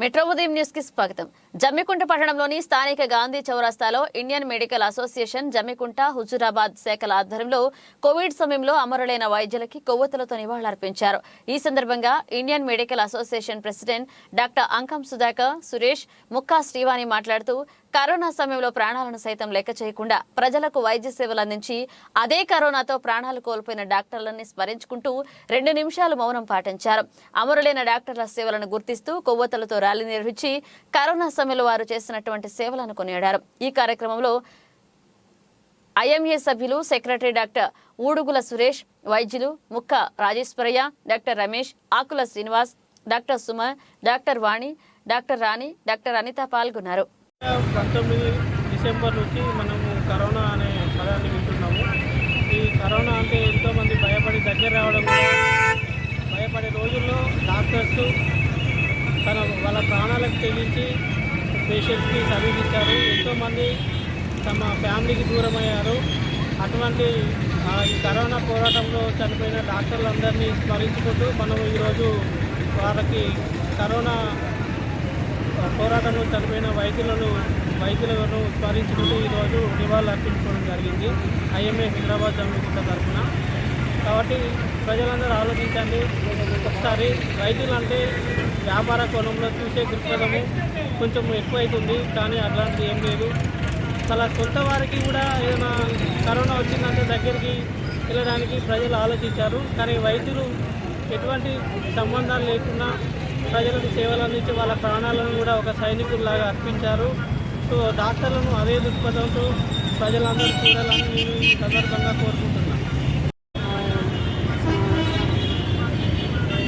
Metro ఉదయం న్యూస్కి స్వాగతం. జమ్మికుంట పట్టణంలోని స్థానిక గాంధీ చౌరస్తాలో Indian medical association Jammikunta Huzurabad శాఖల ఆధ్వర్యంలో కోవిడ్ సమయంలో అమరులైన వైద్యులకి కొవ్వొత్తులతో నివాళులర్పించారు. ఈ సందర్భంగా Indian medical association president doctor Ankam Sudhakar Suresh Mukka Srivani మాట్లాడుతూ కరోనా సమయంలో ప్రాణాలను సైతం లెక్క చేయకుండా ప్రజలకు వైద్య సేవలు అందించి అదే కరోనాతో ప్రాణాలు కోల్పోయిన డాక్టర్లని స్మరించుకుంటూ రెండు నిమిషాలు మౌనం పాటించారు. అమరులైన డాక్టర్ల సేవలను గుర్తిస్తూ కొవ్వొత్తులతో ర్యాలీ నిర్వహించి కరోనా సమయంలో వారు చేసినటువంటి సేవలను కొనియాడారు. ఈ కార్యక్రమంలో ఐఎంఏ సభ్యులు సెక్రటరీ డాక్టర్ ఊడుగుల సురేష్ వైద్యులు Mukka Rajeshwaraiah doctor Ramesh Akula Srinivas doctor Suma doctor Vani doctor Rani doctor Anitha పాల్గొన్నారు. పంతొమ్మిది డిసెంబర్ నుంచి మనము కరోనా అనే పదాన్ని వింటున్నాము. ఈ కరోనా అంటే ఎంతోమంది భయపడి దగ్గర రావడం భయపడే రోజుల్లో డాక్టర్స్ తన వాళ్ళ ప్రాణాలకు తెగించి పేషెంట్స్కి సమీపించారు ఎంతోమంది తమ ఫ్యామిలీకి దూరం అయ్యారు అటువంటి ఈ కరోనా పోరాటంలో చనిపోయిన డాక్టర్లందరినీ స్మరించుకుంటూ మనం ఈరోజు వాళ్ళకి కరోనా పోరాటంలో చనిపోయిన వైద్యులను వైద్యులను స్మరించుకుంటూ ఈరోజు నివాళులు అర్పించుకోవడం జరిగింది. ఐఎంఏ హైదరాబాద్ జమ్మికుంట తరఫున. కాబట్టి ప్రజలందరూ ఆలోచించండి. ఒకసారి రైతులు అంటే వ్యాపార కోణంలో చూసే దృక్పథము కొంచెం ఎక్కువైతుంది కానీ అట్లాంటిది ఏం లేదు. అలా సొంత వారికి కూడా ఏదైనా కరోనా వచ్చిందంటే దగ్గరికి వెళ్ళడానికి ప్రజలు ఆలోచించారు. కానీ వైద్యులు ఎటువంటి సంబంధాలు లేకుండా ప్రజలకు సేవలు అందించి వాళ్ళ ప్రాణాలను కూడా ఒక సైనికుల్లాగా అర్పించారు. సో డాక్టర్లను అదే దృక్పథంతో ప్రజలందరూ చూడాలని నేను సందర్భంగా కోరుకుంటున్నాను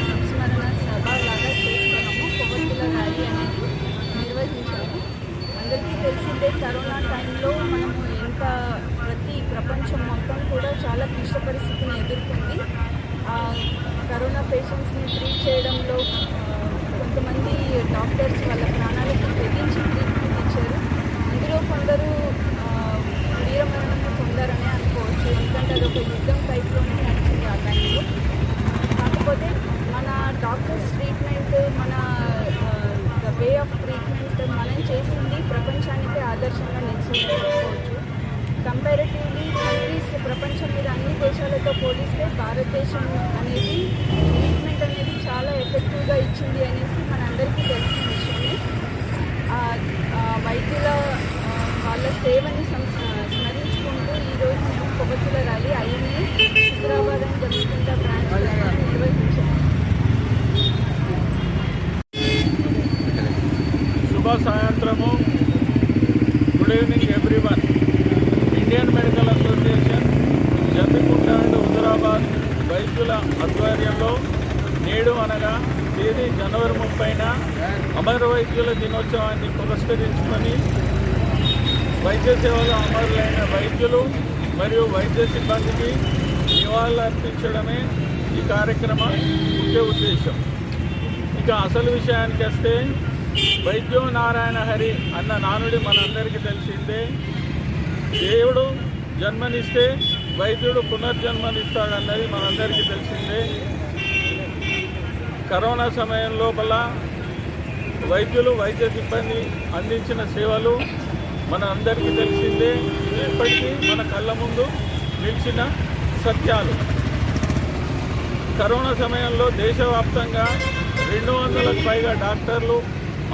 సంస్మరణ సభ లాగా చేసుకున్నాము కొవ్వొత్తుల ర్యాలీ అనేది నిర్వహించాము అందరికీ తెలిసిందే కరోనా టైంలో మనము ఎంత ప్రతి ప్రపంచం మొత్తం కూడా చాలా క్లిష్ట పరిస్థితిని ఎదుర్కొంది ఆ, కరోనా పేషెంట్స్ని ట్రీట్ చేయడంలో ఆ, కొంతమంది డాక్టర్స్ వాళ్ళ ప్రాణాలకు తెగించి ట్రీట్మెంట్ ఇచ్చారు అందులో కొందరు ఆ, వీరమరణం పొందారని అనుకోవచ్చు ఎందుకంటే యుద్ధం టైప్లోనే నడిచింది ఆ టైంలో కాకపోతే మన డాక్టర్స్ ట్రీట్మెంట్ మన ద వే ఆఫ్ ట్రీట్మెంట్ మనం చేసింది ప్రపంచానికి ఆదర్శంగా నిలిచిపోవచ్చు. కంపారిటివ్లీ కంట్రీస్ ప్రపంచం మీద అన్ని దేశాలతో పోలిస్తే భారతదేశం అనేది ట్రీట్మెంట్ అనేది చాలా ఎఫెక్టివ్గా ఇచ్చింది అనేసి మనందరికీ తెలిసింది విషయమే ఆ, ఆ వైద్యుల ఆ, వాళ్ళ సేవని సం- స్మరించుకుంటూ ఈరోజు మేము కొవ్వొత్తుల ర్యాలీ ఐఎంఏ బ్రాంచ్ శుభ సాయంత్రము. Good evening everyone Indian medical association Jammikunta and Huzurabad వైద్యుల ఆధ్వర్యంలో నేడు అనగా తేదీ జనవరి ముప్పైన అమర వైద్యుల దినోత్సవాన్ని పురస్కరించుకొని వైద్య సేవలో అమరులైన వైద్యులు మరియు వైద్య సిబ్బందికి నివాళులు అర్పించడమే ఈ కార్యక్రమ ముఖ్య ఉద్దేశం. ఇక అసలు విషయానికి వస్తే వైద్యో నారాయణ హరి అన్న నానుడి మనందరికీ తెలిసిందే. దేవుడు జన్మనిస్తే వైద్యుడు పునర్జన్మనిస్తాడన్నది మనందరికీ తెలిసిందే. కరోనా సమయం లోపల వైద్యులు వైద్య సిబ్బంది అందించిన సేవలు మన అందరికీ తెలిసిందే ఇప్పటికీ ఎప్పటికీ మన కళ్ళ ముందు నిలిచిన సత్యాలు. కరోనా సమయంలో దేశవ్యాప్తంగా రెండు వందలకు పైగా డాక్టర్లు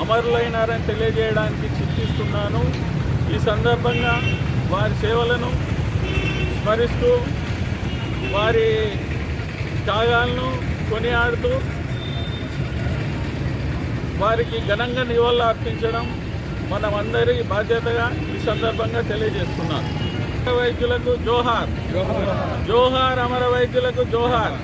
అమరులైనారని తెలియజేయడానికి చింతిస్తున్నాను ఈ సందర్భంగా వారి సేవలను స్మరిస్తూ వారి త్యాగాలను కొనియాడుతూ వారికి ఘనంగా నివాళులు అర్పించడం మనమందరి బాధ్యతగా ఈ సందర్భంగా తెలియజేస్తున్నాను. వైద్యులకు జోహార్. జోహార్ అమర వైద్యులకు జోహార్.